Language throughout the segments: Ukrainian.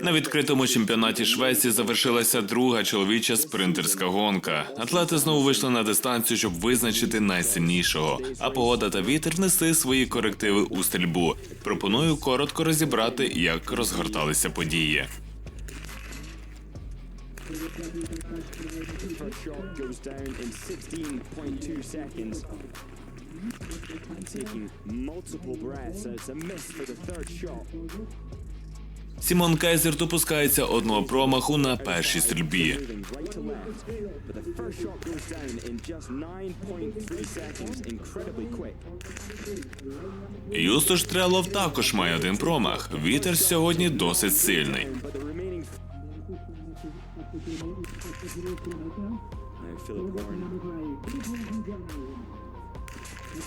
На відкритому чемпіонаті Швеції завершилася друга чоловіча спринтерська гонка. Атлети знову вийшли на дистанцію, щоб визначити найсильнішого. А погода та вітер внесли свої корективи у стрільбу. Пропоную коротко розібрати, як розгорталися події. First shot goes down in 16.2 seconds. And taking multiple breaths, and it's a miss for the third shot. Сімон Кайзер допускається одного промаху на першій стрільбі. Moving right to left. But the first shot goes down in just 9.3 seconds. Incredibly quick. Юстуш Трелов також має один промах. Вітер сьогодні досить сильний.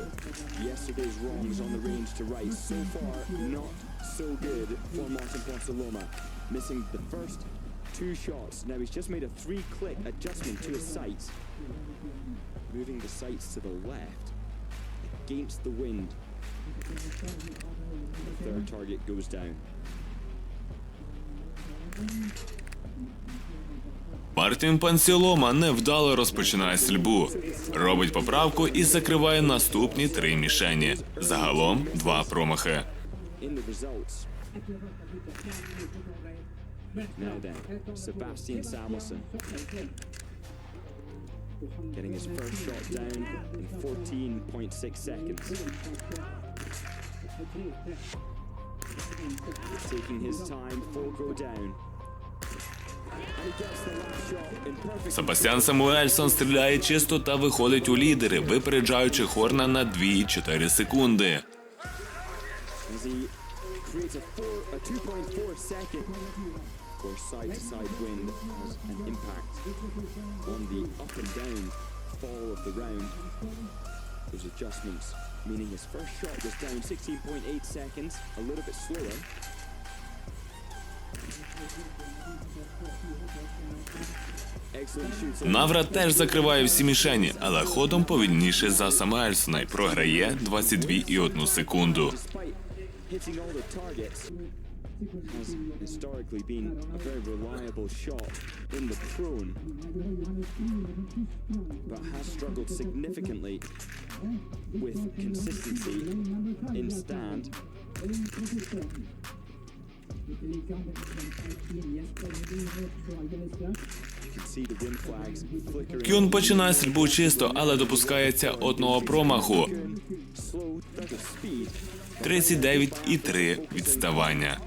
Philip Horn, and it looks like he is going to come out just ahead of Lucas Fratcher with a time advantage of 7.87 fifth place. Can he put yesterday's wrongs on the range to right? So far, not so good for Martin Ponsaloma, missing the first two shots. Now he's just made a three-click adjustment to his sights, moving the sights to the left against the wind. The third target goes down. Мартін Пансілома невдало розпочинає стрільбу, робить поправку і закриває наступні три мішені. Загалом два промахи. Getting his first shot down in 14.6 seconds. Taking his time, full go down. Себастьян Самуельсон стріляє чисто та виходить у лідери, випереджаючи Хорна на 2,4 секунди. as he creates a four, a 2.4 second or side to side wind has an impact on the up and down fall of the round. Those adjustments meaning his first shot was down 16.8 seconds, a little bit slower. Наврат теж закриває всі мішені, але ходом повільніше за Самуельсона й програє 22,1 секунду. has historically been a very reliable shot in the prone, but has struggled significantly with consistency in stand. Кюн починає стрільбу чисто, але допускається одного промаху. Slow bit of speed 39,3 відставання.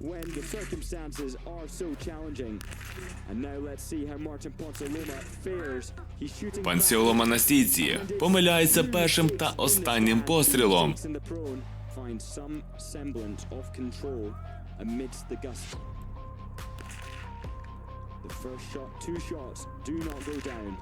when the circumstances are so challenging. And now let's see how Martin Ponsaloma fares. He's shooting Пансіолома на стійці помиляється першим та останнім пострілом. in the prone find some semblance of control amidst the gust. The first shot, two shots do not go down.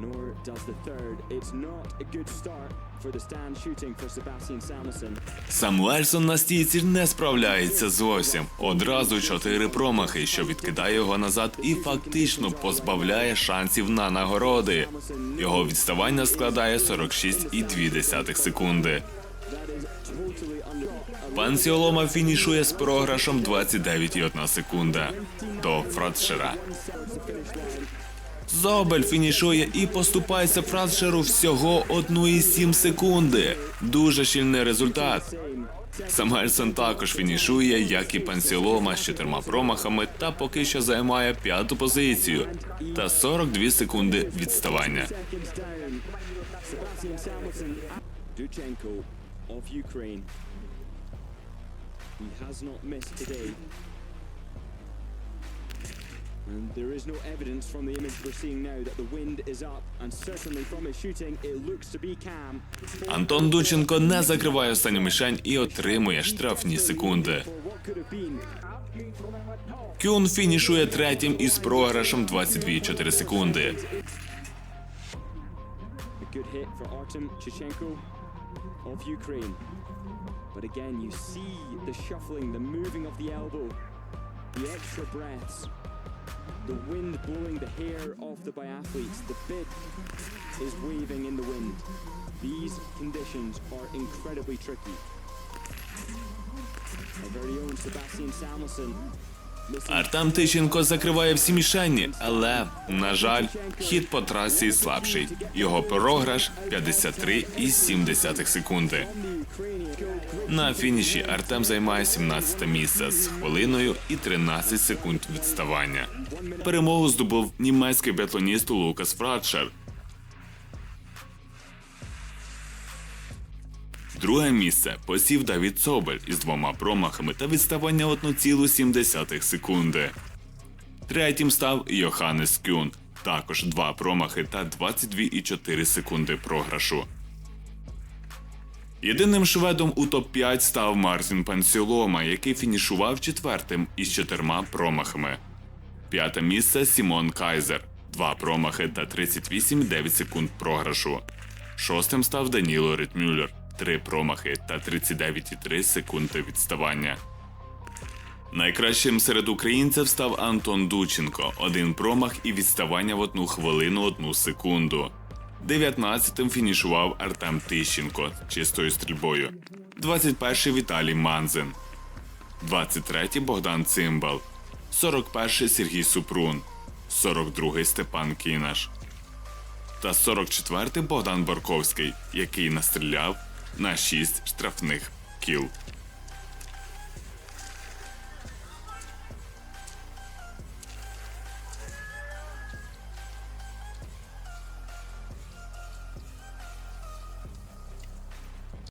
Nor does the third. It's not a good start for the stand shooting for Sebastian Samuelson. Самуельсон на стійці не справляється зовсім. Одразу чотири промахи, що відкидає його назад і фактично позбавляє шансів на нагороди. Його відставання складає 46,2 секунди. Пан Сіолома фінішує з програшом 29,1 секунда до Фратшера. Зобель фінішує і поступається Фратшеру всього 1,7 секунди. Дуже щільний результат. Самельсон також фінішує, як і Пансілома з чотирма промахами, та поки що займає п'яту позицію та 42 секунди відставання. Duchenko of. He has not missed today. And there is no evidence from the image we're seeing now that the wind is up, and certainly from his shooting, it looks to be calm. Антон Дученко не закриває останню мішень і отримує штрафні секунди. Кюн фінішує третім із програшем 22,4 секунди. good hit for Artem Chichenko of Ukraine. But again, you see the shuffling, the moving of the elbow, the extra breaths, the wind blowing the hair off the biathletes. The bit is waving in the wind. These conditions are incredibly tricky. Our very own Sebastian Samuelson. Артем Тищенко закриває всі мішені, але, на жаль, хід по трасі слабший. Його програш 53,7 секунди. На фініші Артем займає 17 місце з хвилиною і 13 секунд відставання. Перемогу здобув німецький біатлоніст Лукас Фратшер. Друге місце посів Давід Собель із двома промахами та відставання 1,7 секунди. Третім став Йоханнес Кюн, також два промахи та 22,4 секунди програшу. Єдиним шведом у топ-5 став Мартін Пансілома, який фінішував четвертим із чотирма промахами. П'яте місце Сімон Кайзер, два промахи та 38,9 секунд програшу. Шостим став Даніло Ритмюллер, три промахи та 39,3 секунди відставання. Найкращим серед українців став Антон Дученко, один промах і відставання в одну хвилину одну секунду. 19-тим фінішував Артем Тищенко чистою стрільбою. 21-й Віталій Манзин. 23-й Богдан Цимбал. 41-й Сергій Супрун. 42-й Степан Кінаш. Та 44-й Богдан Барковський, який настріляв на 6 штрафних кіл.